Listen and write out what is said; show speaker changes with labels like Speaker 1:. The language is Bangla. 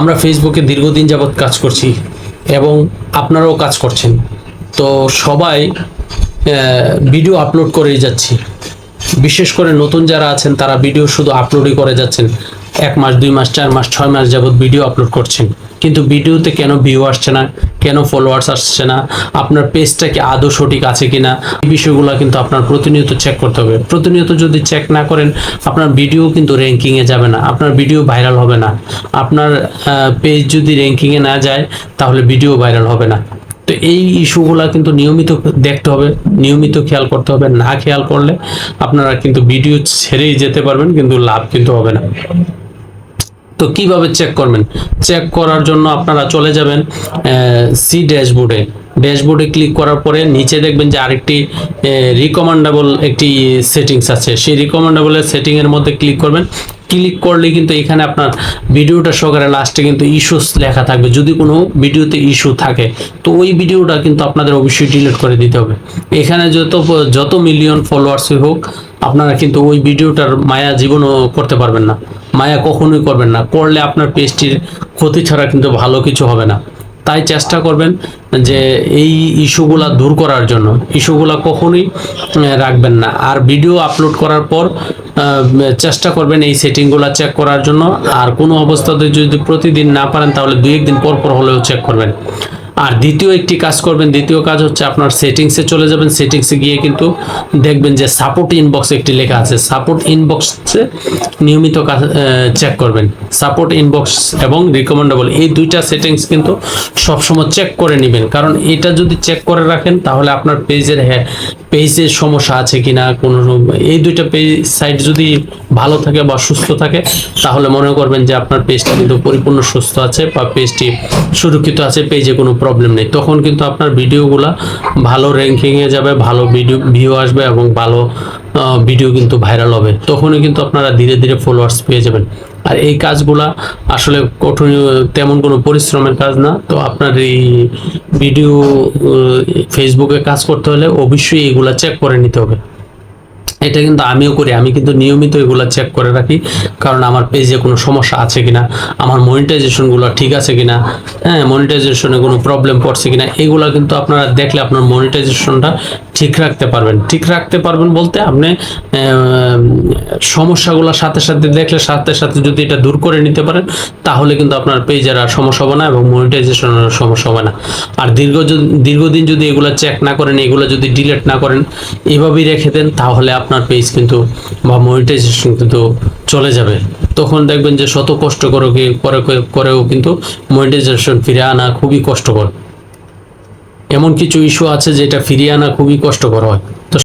Speaker 1: আমরা ফেসবুকে দীর্ঘদিন যাবৎ কাজ করছি এবং আপনারাও কাজ করছেন। তো সবাই ভিডিও আপলোড করেই যাচ্ছি। বিশেষ করে নতুন যারা আছেন, তারা ভিডিও শুধু আপলোডই করে যাচ্ছেন। এক মাস, দুই মাস, চার মাস, ছয় মাস যাবৎ ভিডিও আপলোড করছেন। কিন্তু ভিডিওতে কেন ভিউ আসছে না? কেন ফলোয়ার্স আসছে না? আপনার পেজটা কি আদৌ সঠিক আছে কিনা? এই বিষয়গুলো কিন্তু আপনার প্রতিনিয়ত চেক করতে হবে। প্রতিনিয়ত যদি চেক না করেন, আপনার ভিডিও কিন্তু র্যাঙ্কিংয়ে যাবে না। আপনার ভিডিও ভাইরাল হবে না। আপনার পেজ যদি র্যাঙ্কিংয়ে না যায়, তাহলে ভিডিও ভাইরাল হবে না। তো এই ইস্যুগুলো কিন্তু নিয়মিত দেখতে হবে, নিয়মিত খেয়াল করতে হবে। না খেয়াল করলে আপনারা কিন্তু ভিডিও ছেড়েই যেতে পারবেন, কিন্তু লাভ কিন্তু হবে না। তো কীভাবে চেক করবেন? চেক করার জন্য আপনারা চলে যাবেন সি ড্যাশবোর্ডে ড্যাশবোর্ডে ক্লিক করার পরে নিচে দেখবেন যে আরেকটি রিকমেন্ডেবল একটি সেটিংস আছে। সেই রিকমেন্ডেবলের সেটিংয়ের মধ্যে ক্লিক করবেন। ক্লিক করলে কিন্তু এখানে আপনার ভিডিওটা সহকারে লাস্টে কিন্তু ইস্যুস লেখা থাকবে। যদি কোনো ভিডিওতে ইস্যু থাকে, তো ওই ভিডিওটা কিন্তু আপনাদের অবশ্যই ডিলিট করে দিতে হবে। এখানে যত যত মিলিয়ন ফলোয়ার্সই হোক আপনারা কিন্তু ওই ভিডিওটার মায়া জীবনও করতে পারবেন না। মায়া কখনোই করবেন না। করলে আপনার পেজটির ক্ষতি ছাড়া কিন্তু ভালো কিছু হবে না। তাই চেষ্টা করবেন যে এই ইস্যুগুলা দূর করার জন্য। ইস্যুগুলা কখনোই রাখবেন না। আর ভিডিও আপলোড করার পর চেষ্টা করবেন এই সেটিংগুলো চেক করার জন্য। আর কোনো অবস্থাতে যদি প্রতিদিন না পারেন, তাহলে দুই একদিন পর পর হলেও চেক করবেন। আর দ্বিতীয় একটি কাজ করবেন, দ্বিতীয় কাজ হচ্ছে আপনার সেটিংসে চলে যাবেন। সেটিংসে গিয়ে কিন্তু দেখবেন যে সাপোর্ট ইনবক্স একটি লেখা আছে। সাপোর্ট ইনবক্সে নিয়মিত চেক করবেন। সাপোর্ট ইনবক্স এবং রিকমেন্ডেবল এই দুইটা সেটিংস কিন্তু সবসময় চেক করে নেবেন। কারণ এটা যদি চেক করে রাখেন, তাহলে আপনার পেজের পেজের সমস্যা আছে কিনা, কোনো এই দুইটা পেজ সাইট যদি ভালো থাকে বা সুস্থ থাকে, তাহলে মনে করবেন যে আপনার পেজটা কিন্তু পরিপূর্ণ সুস্থ আছে বা পেজটি সুরক্ষিত আছে পেজে কোনো প্রবলেম নেই। তখন কিন্তু আপনার ভিডিওগুলা ভালো র্যাঙ্কিংয়ে যাবে, ভালো ভিডিও ভিউ আসবে এবং ভালো ভিডিও কিন্তু ভাইরাল হবে। তখনই কিন্তু আপনারা ধীরে ধীরে ফলোয়ার্স পেয়ে যাবেন। আর এই কাজগুলা আসলে কঠিন তেমন কোনো পরিশ্রমের কাজ না। তো আপনার এই ভিডিও ফেসবুকে কাজ করতে হলে অবশ্যই এগুলা চেক করে নিতে হবে। এটা কিন্তু আমিও করি, আমি কিন্তু নিয়মিত এগুলো চেক করে রাখি, কারণ আমার পেজে কোনো সমস্যা আছে কিনা, আমার মনিটাইজেশনগুলো ঠিক আছে কিনা হ্যাঁ মনিটাইজেশনে কোনো প্রবলেম পড়ছে কিনা, এগুলো কিন্তু আপনারা দেখলে আপনার মনিটাইজেশনটা ঠিক রাখতে পারবেন। ঠিক রাখতে পারবেন বলতে আপনি সমস্যাগুলো সাথে সাথে দেখলে, সাথে সাথে যদি এটা দূর করে নিতে পারেন, তাহলে কিন্তু আপনার পেজের আর সমস্যা হবে না এবং মনিটাইজেশনের সমস্যা হবে না। আর দীর্ঘ দীর্ঘদিন যদি এগুলো চেক না করেন, এগুলো যদি ডিলিট না করেন, এভাবেই রেখে দেন, তাহলে আপনার পেজ কিন্তু বা মনিটাইজেশন কিন্তু চলে যাবে। তখন দেখবেন যে শত কষ্ট করে করেও কিন্তু মনিটাইজেশন ফিরে আনা খুবই কষ্টকর। এমন কিছু ইস্যু আছে যেটা ফিরিয়ে আনা খুবই কষ্টকর হয়।